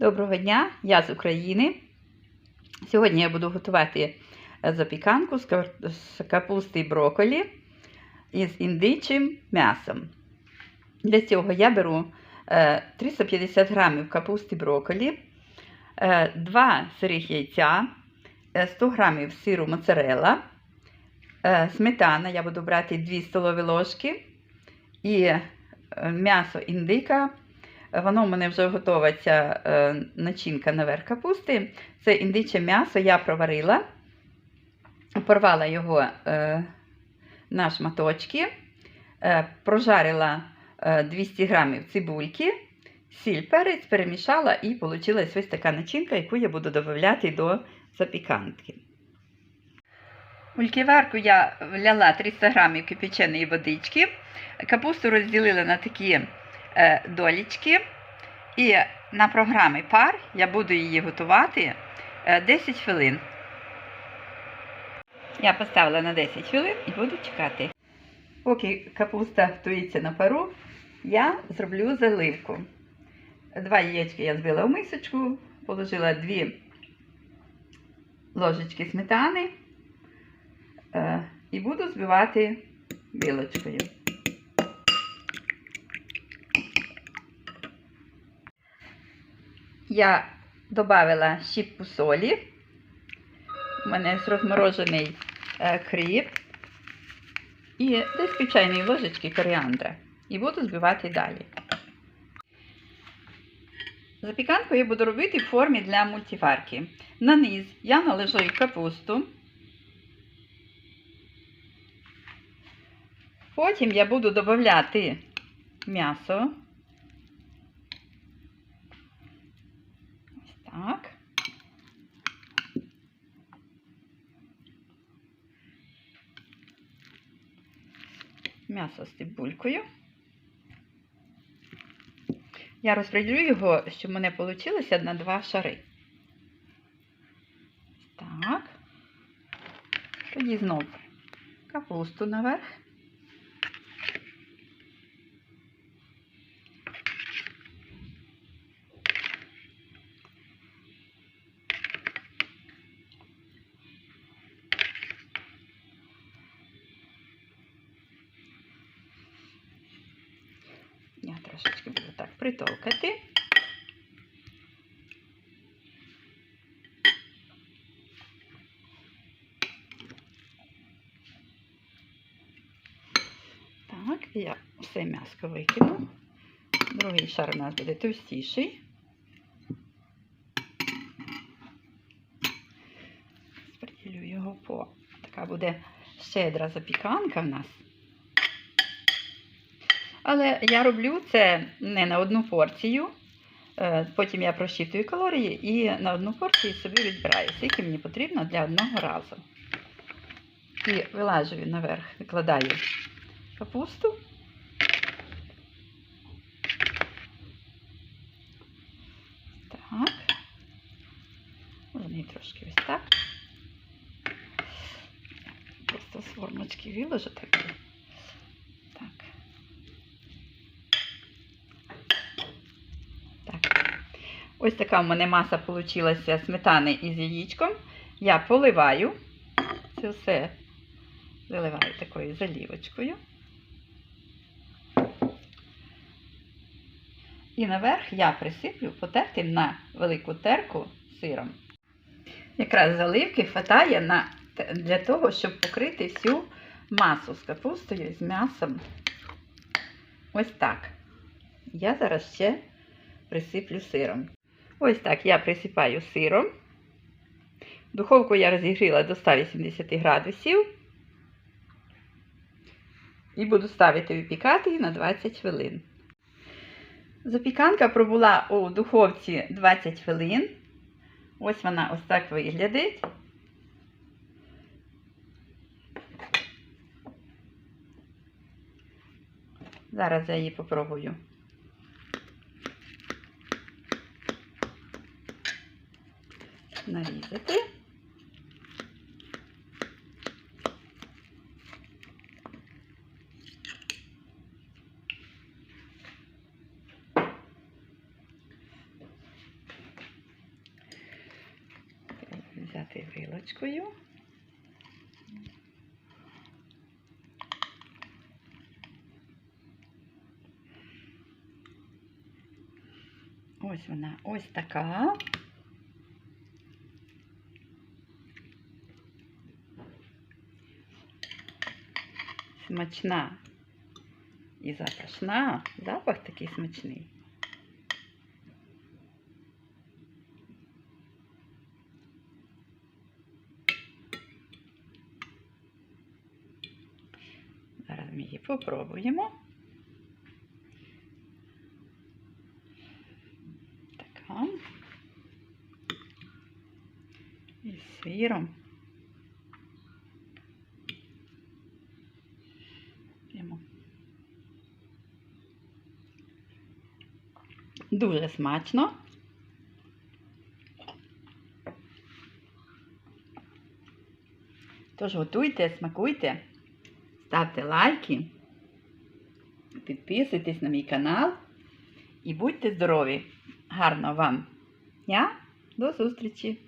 Доброго дня, я з України. Сьогодні я буду готувати е, запіканку з капусти і брокколі із індичим м'ясом. Для цього я беру е, 350 грамів капусти брокколі, 2 сирих яйця, е, 100 грамів сиру моцарелла, е, сметана, я буду брати 2 столові ложки і е, м'ясо індика. Воно в мене вже готова ця е, начинка наверх капусти. Це індиче м'ясо я проварила, порвала його е, на шматочки, е, прожарила е, 200 грамів цибульки, сіль, перець, перемішала і вийшла ось така начинка, яку я буду додавати до запіканки. В мультиварку я вляла 300 грамів кипяченої водички, капусту розділила на такі долічки. І на програмі пар я буду її готувати е, 10 хвилин. Я поставила на 10 хвилин і буду чекати. Поки капуста готується на пару, я зроблю заливку. Два яєчки я збила в мисочку, положила 2 ложечки сметани е, і буду збивати білочкою. Я додала щіпку солі. У мене розморожений е, кріп і десь пів ложечки коріандра. І буду збивати далі. Запіканку я буду робити в формі для мультиварки. На низ я наложу капусту. Потім я буду додати м'ясо. Так. М'ясо з цибулькою. Я розподілю його, щоб мене вийшло на два шари. Так. Тоді знов капусту наверх. Я трошечки буду так притовкати. Так, я все м'яско викину. Другий шар у нас буде товстіший. Споділю його по. Така буде щедра запіканка в нас. Але я роблю це не на одну порцію. Е, Потім я просчитую калорії і на одну порцію собі відбираю, скільки мені потрібно для одного разу. І вилажую наверх, викладаю капусту. Так. Вони трошки ось так. Просто з формочки виложу. Так. Так. Ось така в мене маса вийшла сметани із яєчком. Я поливаю. Це все заливаю такою залівочкою. І наверх я присиплю потертим на велику терку сиром. Якраз заливки хватає на, для того, щоб покрити всю масу з капустою, з м'ясом. Ось так. Я зараз ще присиплю сиром. Ось так я присипаю сиром. Духовку я розігріла до 180 градусів. І буду ставити випікати на 20 хвилин. Запіканка пробула у духовці 20 хвилин. Ось вона ось так виглядить. Зараз я її попробую. нарізати. Взяти вилочкою. Ось вона ось така. Смачна і запашна. Запах такий смачний. Зараз ми її попробуємо. Така. І сиром. Дуже смачно. Тож готуйте, смакуйте, ставте лайки, підписуйтесь на мій канал і будьте здорові! Гарного вам дня! До зустрічі!